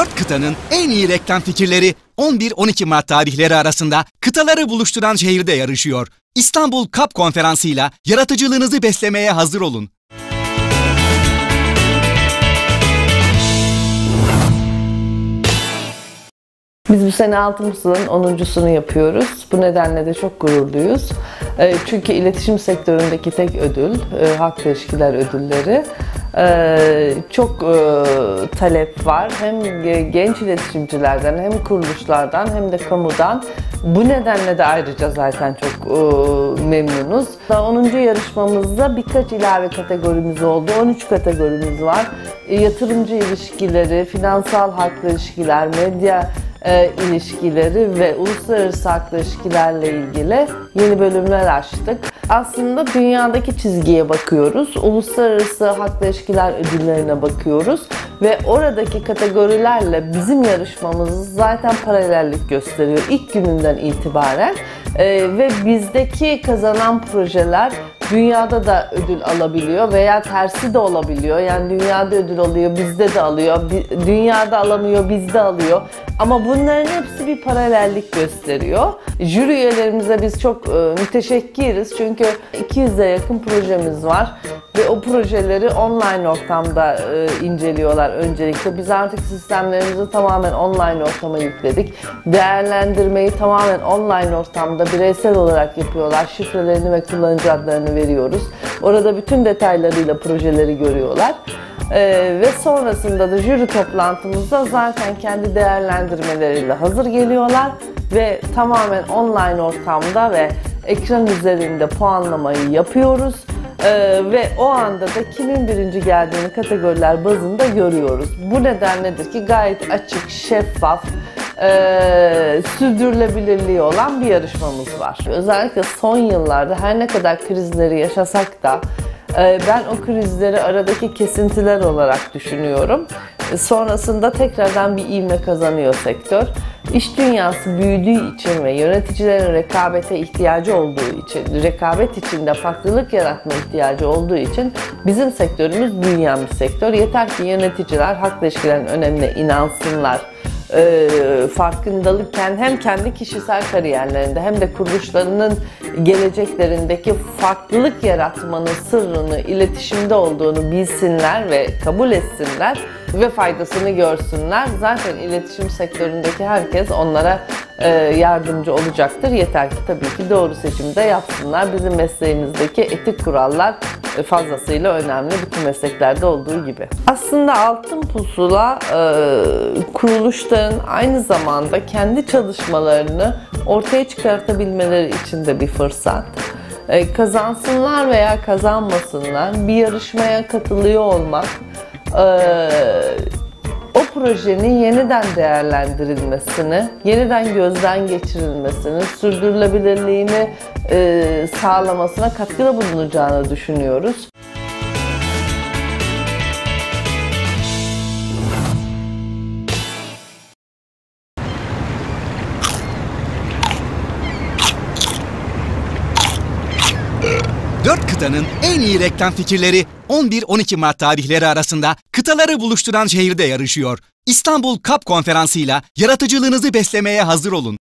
Dört kıtanın en iyi reklam fikirleri 11-12 Mart tarihleri arasında kıtaları buluşturan şehirde yarışıyor. İstanbul Kap Konferansı'yla yaratıcılığınızı beslemeye hazır olun. Biz bu sene Altınmısır'ın 10.sunu yapıyoruz. Bu nedenle de çok gururluyuz. E, Çünkü iletişim sektöründeki tek ödül, e, halk ilişkiler ödülleri. E, Çok e, talep var. Hem ge- genç iletişimcilerden, hem kuruluşlardan, hem de kamudan. Bu nedenle de ayrıca zaten çok e, memnunuz. 10. yarışmamızda birkaç ilave kategorimiz oldu. 13 kategorimiz var. E, Yatırımcı ilişkileri, finansal halkla ilişkiler, medya e, ilişkileri ve uluslararası haklı ilişkilerle ilgili yeni bölümler açtık. Aslında dünyadaki çizgiye bakıyoruz. Uluslararası haklı ilişkiler ödüllerine bakıyoruz ve oradaki kategorilerle bizim yarışmamız zaten paralellik gösteriyor ilk gününden itibaren. E, ve bizdeki kazanan projeler dünyada da ödül alabiliyor veya tersi de olabiliyor. Yani dünyada ödül alıyor, bizde de alıyor. Dünyada alamıyor, bizde alıyor. Ama bunların hepsi bir paralellik gösteriyor. Jüri üyelerimize biz çok e, müteşekkiriz çünkü 200'e yakın projemiz var ve o projeleri online ortamda e, inceliyorlar öncelikle. Biz artık sistemlerimizi tamamen online ortama yükledik. Değerlendirmeyi tamamen online ortamda bireysel olarak yapıyorlar. Şifrelerini ve kullanıcı adlarını veriyoruz. Orada bütün detaylarıyla projeleri görüyorlar. Ee, ve sonrasında da jüri toplantımızda zaten kendi değerlendirmeleriyle hazır geliyorlar ve tamamen online ortamda ve ekran üzerinde puanlamayı yapıyoruz. Ee, ve o anda da kimin birinci geldiğini kategoriler bazında görüyoruz. Bu nedenledir ki gayet açık, şeffaf, e, sürdürülebilirliği olan bir yarışmamız var. Özellikle son yıllarda her ne kadar krizleri yaşasak da ben o krizleri aradaki kesintiler olarak düşünüyorum. E, Sonrasında tekrardan bir ivme kazanıyor sektör. İş dünyası büyüdüğü için ve yöneticilerin rekabete ihtiyacı olduğu için, rekabet içinde farklılık yaratma ihtiyacı olduğu için bizim sektörümüz büyüyen bir sektör. Yeter ki yöneticiler halkla ilişkilerin önemine inansınlar e, farkındalıkken hem kendi kişisel kariyerlerinde hem de kuruluşlarının geleceklerindeki farklılık yaratmanın sırrını iletişimde olduğunu bilsinler ve kabul etsinler ve faydasını görsünler. Zaten iletişim sektöründeki herkes onlara e, yardımcı olacaktır. Yeter ki tabii ki doğru seçimde yapsınlar. Bizim mesleğimizdeki etik kurallar fazlasıyla önemli bütün mesleklerde olduğu gibi. Aslında Altın Pusula e, kuruluşların aynı zamanda kendi çalışmalarını ortaya çıkartabilmeleri için de bir fırsat. E, kazansınlar veya kazanmasınlar bir yarışmaya katılıyor olmak e, o projenin yeniden değerlendirilmesini, yeniden gözden geçirilmesini, sürdürülebilirliğini e, sağlamasına katkıda bulunacağını düşünüyoruz. Dört kıtanın en iyi reklam fikirleri 11-12 Mart tarihleri arasında kıtaları buluşturan şehirde yarışıyor. İstanbul Kap Konferansı'yla yaratıcılığınızı beslemeye hazır olun.